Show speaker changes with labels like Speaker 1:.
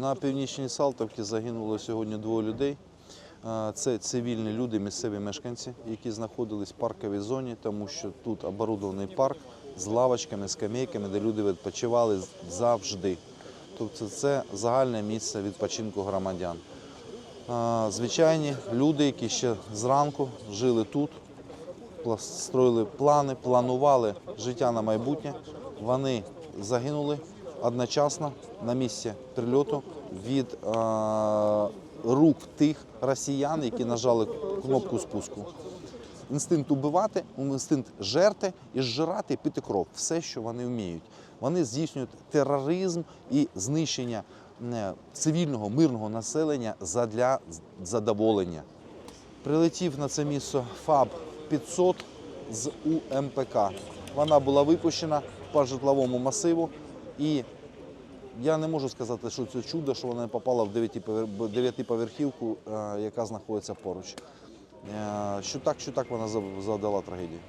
Speaker 1: На північній Салтовці загинуло сьогодні двоє людей. Це цивільні люди, місцеві мешканці, які знаходились в парковій зоні, тому що тут оборудований парк з лавочками, скамейками, де люди відпочивали завжди. Тобто це загальне місце відпочинку громадян. Звичайні люди, які ще зранку жили тут, строїли плани, планували життя на майбутнє. Вони загинули одночасно на місці прильоту від е, рук тих росіян, які нажали кнопку спуску. Інстинкт убивати, інстинкт жерти і зжирати, пити кров. Все, що вони вміють. Вони здійснюють тероризм і знищення е, цивільного мирного населення задля задоволення. Прилетів на це місце ФАБ 500 з УМПК. Вона була випущена по житловому масиву. І я не можу сказати, що це чудо, що вона попала в дев'ятиповер- дев'ятиповерхівку, е, яка знаходиться поруч. Е, Що так, що так вона завдала трагедію.